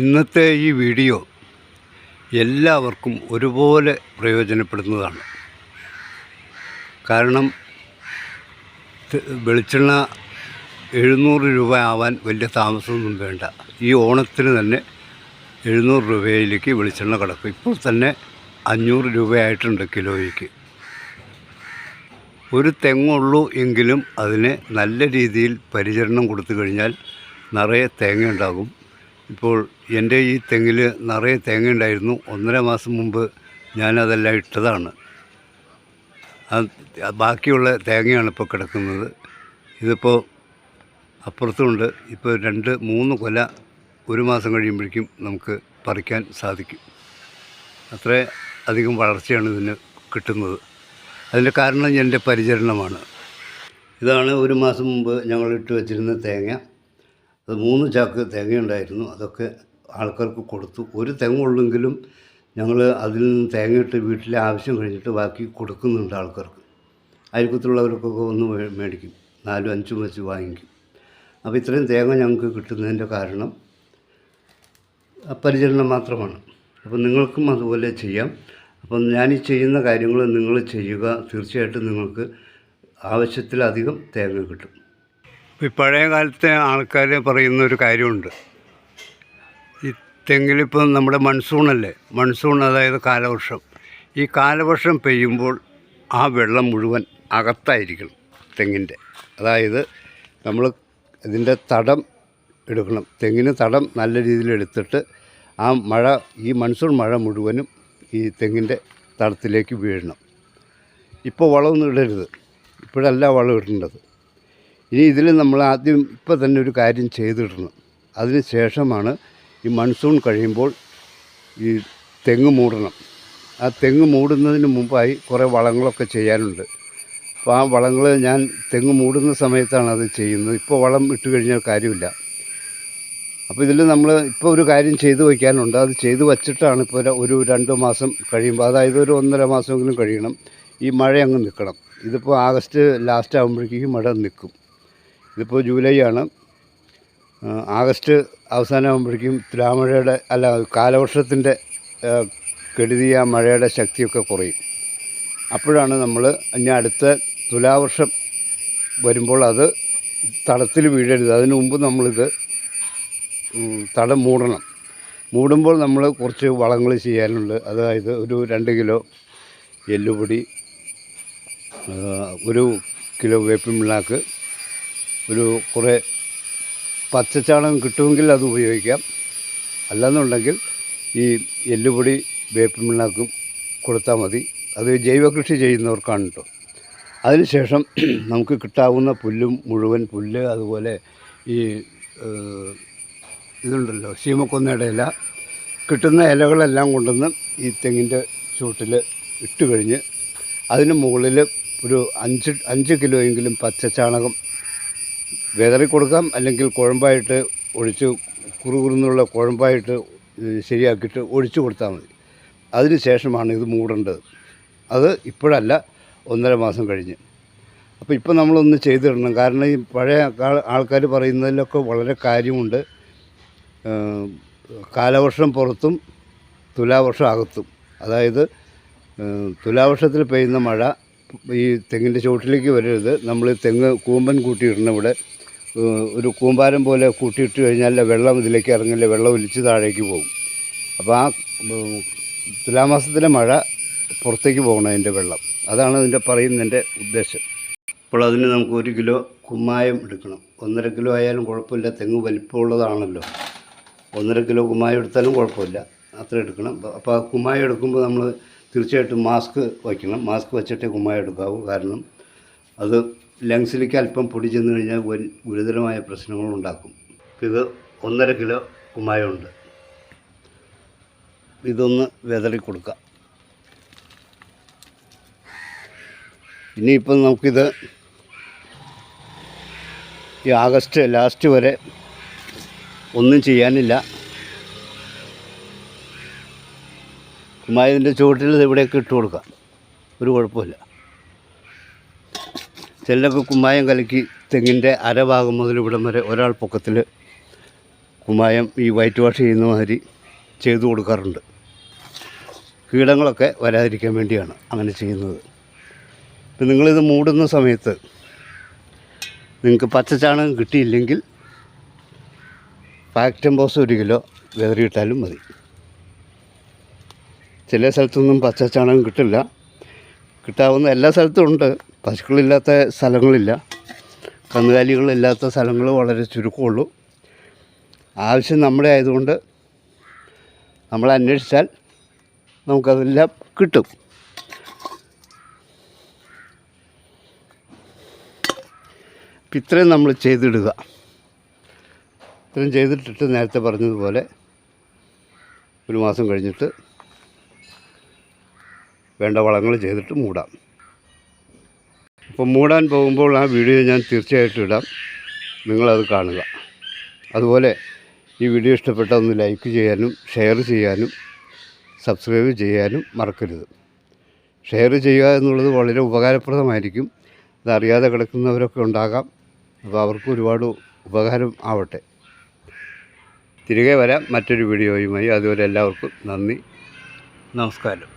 ഇന്നത്തെ ഈ വീഡിയോ എല്ലാവർക്കും ഒരുപോലെ പ്രയോജനപ്പെടുന്നതാണ്. കാരണം വെളിച്ചെണ്ണ എഴുന്നൂറ് രൂപ ആവാൻ വലിയ താമസമൊന്നും വേണ്ട. ഈ ഓണത്തിന് തന്നെ എഴുന്നൂറ് രൂപയിലേക്ക് വെളിച്ചെണ്ണ കിടക്കും. ഇപ്പോൾ തന്നെ അഞ്ഞൂറ് രൂപയായിട്ടുണ്ട് കിലോയ്ക്ക്. ഒരു തെങ്ങുള്ളൂ എങ്കിലും അതിന് നല്ല രീതിയിൽ പരിചരണം കൊടുത്തു കഴിഞ്ഞാൽ നിറയെ തേങ്ങ ഉണ്ടാകും. ഇപ്പോൾ എന്റെ ഈ തെങ്ങിൽ നിറയെ തേങ്ങ ഉണ്ടായിരുന്നു. ഒന്നര മാസം മുമ്പ് ഞാനതെല്ലാം ഇട്ടതാണ്. ബാക്കിയുള്ള തേങ്ങയാണ് ഇപ്പോൾ കിടക്കുന്നത്. ഇതിപ്പോൾ അപ്പുറത്തുണ്ട്. ഇപ്പോൾ രണ്ട് മൂന്ന് കൊല ഒരു മാസം കഴിയുമ്പോഴേക്കും നമുക്ക് പറിക്കാൻ സാധിക്കും. അത്ര അധികം വളർച്ചയാണ് ഇതിന് കിട്ടുന്നത്. അതിന്റെ കാരണം എന്റെ പരിചരണമാണ്. ഇതാണ് ഒരു മാസം മുമ്പ് ഞങ്ങൾ ഇട്ട് വെച്ചിരുന്ന തേങ്ങ. അത് മൂന്ന് ചാക്ക് തേങ്ങയുണ്ടായിരുന്നു. അതൊക്കെ ആൾക്കാർക്ക് കൊടുത്തു. ഒരു തെങ്ങുള്ളെങ്കിലും ഞങ്ങൾ അതിൽ നിന്ന് തേങ്ങയിട്ട് വീട്ടിലെ ആവശ്യം കഴിഞ്ഞിട്ട് ബാക്കി കൊടുക്കുന്നുണ്ട് ആൾക്കാർക്ക്. അയൽക്കത്തുള്ളവർക്കൊക്കെ ഒന്ന് മേടിക്കും. നാലും അഞ്ചും വെച്ച് വാങ്ങിക്കും. അപ്പോൾ ഇത്രയും തേങ്ങ ഞങ്ങൾക്ക് കിട്ടുന്നതിന്റെ കാരണം പരിചരണം മാത്രമാണ്. അപ്പോൾ നിങ്ങൾക്കും അതുപോലെ ചെയ്യാം. അപ്പം ഞാൻ ഈ ചെയ്യുന്ന കാര്യങ്ങൾ നിങ്ങൾ ചെയ്യുക. തീർച്ചയായിട്ടും നിങ്ങൾക്ക് ആവശ്യത്തിലധികം തേങ്ങ കിട്ടും. ഈ പഴയ കാലത്തെ ആൾക്കാർ പറയുന്ന ഒരു കാര്യമുണ്ട്. ഈ തെങ്ങിലിപ്പം നമ്മുടെ മൺസൂണല്ലേ? മൺസൂൺ അതായത് കാലവർഷം. ഈ കാലവർഷം പെയ്യുമ്പോൾ ആ വെള്ളം മുഴുവൻ അകത്തായിരിക്കണം തെങ്ങിന്റെ. അതായത് നമ്മൾ ഇതിന്റെ തടം എടുക്കണം. തെങ്ങിന് തടം നല്ല രീതിയിൽ എടുത്തിട്ട് ആ മഴ ഈ മൺസൂൺ മഴ മുഴുവനും ഈ തെങ്ങിന്റെ തടത്തിലേക്ക് വീഴണം. ഇപ്പോൾ വളമൊന്നും ഇടരുത്. ഇപ്പോഴല്ല വളം ഇടേണ്ടത്. ഇനി ഇതിൽ നമ്മൾ ആദ്യം ഇപ്പോൾ തന്നെ ഒരു കാര്യം ചെയ്തിടണം. അതിന് ശേഷമാണ് ഈ മൺസൂൺ കഴിയുമ്പോൾ ഈ തെങ്ങ് മൂടണം. ആ തെങ്ങ് മൂടുന്നതിന് മുമ്പായി കുറേ വളങ്ങളൊക്കെ ചെയ്യാനുണ്ട്. അപ്പോൾ ആ വളങ്ങൾ ഞാൻ തെങ്ങ് മൂടുന്ന സമയത്താണ് അത് ചെയ്യുന്നത്. ഇപ്പോൾ വളം ഇട്ട് കഴിഞ്ഞാൽ കാര്യമില്ല. അപ്പോൾ ഇതിൽ നമ്മൾ ഇപ്പോൾ ഒരു കാര്യം ചെയ്തു വയ്ക്കാനുണ്ട്. അത് ചെയ്തു വച്ചിട്ടാണ് ഇപ്പോൾ ഒരു- രണ്ട് മാസം കഴിയുമ്പോൾ അതായത് ഒരു ഒന്നര മാസമെങ്കിലും കഴിയണം. ഈ മഴ അങ്ങ് നിൽക്കണം. ഇതിപ്പോൾ ആഗസ്റ്റ് ലാസ്റ്റ് ആകുമ്പോഴേക്കും മഴ നിൽക്കും. ഇതിപ്പോൾ ജൂലൈ ആണ്. ആഗസ്റ്റ് അവസാനമാകുമ്പോഴേക്കും തുലാമഴയുടെ അല്ല കാലവർഷത്തിന്റെ കെടുതിയ മഴയുടെ ശക്തിയൊക്കെ കുറയും. അപ്പോഴാണ് നമ്മൾ ഇനി അടുത്ത തുലാവർഷം വരുമ്പോൾ അത് തടത്തിൽ വീഴരുത്. അതിനു മുമ്പ് നമ്മളിത് തടം മൂടണം. മൂടുമ്പോൾ നമ്മൾ കുറച്ച് വളങ്ങൾ ചെയ്യാനുണ്ട്. അതായത് ഒരു രണ്ട് കിലോ എല്ലുപൊടി ഒരു കിലോ വേപ്പിൻ പിണ്ണാക്ക് ഒരു കുറേ പച്ചച്ചാണകം കിട്ടുമെങ്കിൽ അത് ഉപയോഗിക്കാം. അല്ലെന്നുണ്ടെങ്കിൽ ഈ എല്ലുപൊടി വേപ്പിൻ പിണ്ണാക്കും കൊടുത്താൽ മതി. അത് ജൈവകൃഷി ചെയ്യുന്നവർക്കാണ് കേട്ടോ അതിനുശേഷം നമുക്ക് കിട്ടാവുന്ന പുല്ലും മുഴുവൻ പുല്ല് അതുപോലെ ഈ ഇതുണ്ടല്ലോ ശീമക്കൊന്നയുടെ ഇല. കിട്ടുന്ന ഇലകളെല്ലാം കൊണ്ടുവന്ന് ഈ തെങ്ങിന്റെ ചൂട്ടിൽ ഇട്ട് കഴിഞ്ഞ് അതിന് മുകളിൽ ഒരു അഞ്ച് അഞ്ച് കിലോയെങ്കിലും പച്ചച്ചാണകം വിതറി കൊടുക്കാം അല്ലെങ്കിൽ കുഴമ്പായിട്ട് ഒഴിച്ച് കുറുകുറുന്നുള്ള കുഴമ്പായിട്ട് ശരിയാക്കിയിട്ട് ഒഴിച്ചു കൊടുത്താൽ മതി. അതിന് ശേഷമാണ് ഇത് മൂടേണ്ടത്. അത് ഇപ്പോഴല്ല ഒന്നര മാസം കഴിഞ്ഞ്. അപ്പോൾ ഇപ്പോൾ നമ്മളൊന്ന് ചെയ്തിടണം. കാരണം ഈ പഴയ ആൾക്കാർ പറയുന്നതിലൊക്കെ വളരെ കാര്യമുണ്ട്. കാലവർഷം പുറത്തും തുലാവർഷം അകത്തും. അതായത് തുലാവർഷത്തിൽ പെയ്യുന്ന മഴ ഈ തെങ്ങിന്റെ ചുവട്ടിലേക്ക് വരരുത്. നമ്മൾ തെങ്ങ് കൂമ്പൻ കൂട്ടിയിടണം ഇവിടെ. ഒരു കൂമ്പാരം പോലെ കൂട്ടിയിട്ട് കഴിഞ്ഞാൽ വെള്ളം ഇതിലേക്ക് ഇറങ്ങില്ല വെള്ളം ഒലിച്ച് താഴേക്ക് പോകും. അപ്പോൾ ആ തുലാമാസത്തിലെ മഴ പുറത്തേക്ക് പോകണം അതിന്റെ വെള്ളം. അതാണ് ഇതിന്റെ പറയുന്നതിന്റെ ഉദ്ദേശം. അപ്പോൾ അതിന് നമുക്ക് ഒരു കിലോ കുമ്മായം എടുക്കണം. ഒന്നര കിലോ ആയാലും കുഴപ്പമില്ല. തെങ്ങ് വലിപ്പമുള്ളതാണല്ലോ. ഒന്നര കിലോ കുമ്മായം എടുത്താലും കുഴപ്പമില്ല. അത്ര എടുക്കണം. അപ്പോൾ ആ കുമ്മായം എടുക്കുമ്പോൾ നമ്മൾ തീർച്ചയായിട്ടും മാസ്ക് വയ്ക്കണം. മാസ്ക് വെച്ചിട്ടേ കുമ്മായം എടുക്കാവൂ. കാരണം അത് ലങ്സിലേക്ക് അല്പം പൊടി ചെന്ന് കഴിഞ്ഞാൽ ഗുരുതരമായ പ്രശ്നങ്ങളുണ്ടാക്കും ഇത് ഒന്നര കിലോ കുമ്മായമുണ്ട്. ഇതൊന്ന് വിതറി കൊടുക്കാം. ഇനിയിപ്പം നമുക്കിത് ഈ ആഗസ്റ്റ് ലാസ്റ്റ് വരെ ഒന്നും ചെയ്യാനില്ല. കുമ്മായതിന്റെ ചുവട്ടിൽ ഇവിടെയൊക്കെ ഇട്ട് കൊടുക്കാം. ഒരു കുഴപ്പമില്ല. ചിലരൊക്കെ കുമ്മായം കലക്കി തെങ്ങിന്റെ അരഭാഗം മുതൽ ഇവിടം വരെ ഒരാൾ പൊക്കത്തിൽ കുമ്മായം ഈ വൈറ്റ് വാഷ് ചെയ്യുന്ന മാതിരി ചെയ്തു കൊടുക്കാറുണ്ട്. കീടങ്ങളൊക്കെ വരാതിരിക്കാൻ വേണ്ടിയാണ് അങ്ങനെ ചെയ്യുന്നത്. ഇപ്പം നിങ്ങളിത് മൂടുന്ന സമയത്ത് നിങ്ങൾക്ക് പച്ചച്ചാണകം കിട്ടിയില്ലെങ്കിൽ ഫാക്ടംബോസ് ഒരു കിലോ വിതറിയിട്ടാലും മതി. ചില സ്ഥലത്തൊന്നും പച്ചച്ചാണകം കിട്ടില്ല. കിട്ടാവുന്ന എല്ലാ സ്ഥലത്തും ഉണ്ട്. പശുക്കളില്ലാത്ത സ്ഥലങ്ങളില്ല. കന്നുകാലികളില്ലാത്ത സ്ഥലങ്ങൾ വളരെ ചുരുക്കമുള്ളൂ. ആവശ്യം നമ്മുടെ ആയതുകൊണ്ട് നമ്മൾ അന്വേഷിച്ചാൽ നമുക്കതെല്ലാം കിട്ടും. അപ്പം ഇത്രയും നമ്മൾ ചെയ്തിടുക. ഇത്രയും ചെയ്തിട്ടിട്ട് നേരത്തെ പറഞ്ഞതുപോലെ ഒരു മാസം കഴിഞ്ഞിട്ട് വേണ്ട വളങ്ങൾ ചെയ്തിട്ട് മൂടാം. അപ്പോൾ മൂടാൻ പോകുമ്പോൾ ആ വീഡിയോ ഞാൻ തീർച്ചയായിട്ടും ഇടാം. നിങ്ങളത് കാണുക. അതുപോലെ ഈ വീഡിയോ ഇഷ്ടപ്പെട്ട ഒന്ന് ലൈക്ക് ചെയ്യാനും ഷെയർ ചെയ്യാനും സബ്സ്ക്രൈബ് ചെയ്യാനും മറക്കരുത്. ഷെയർ ചെയ്യുക എന്നുള്ളത് വളരെ ഉപകാരപ്രദമായിരിക്കും. അതറിയാതെ കിടക്കുന്നവരൊക്കെ ഉണ്ടാകാം. അപ്പോൾ അവർക്ക് ഒരുപാട് ഉപകാരം ആവട്ടെ. തിരികെ വരാം മറ്റൊരു വീഡിയോയുമായി. അതുവരെ എല്ലാവർക്കും നന്ദി. നമസ്കാരം.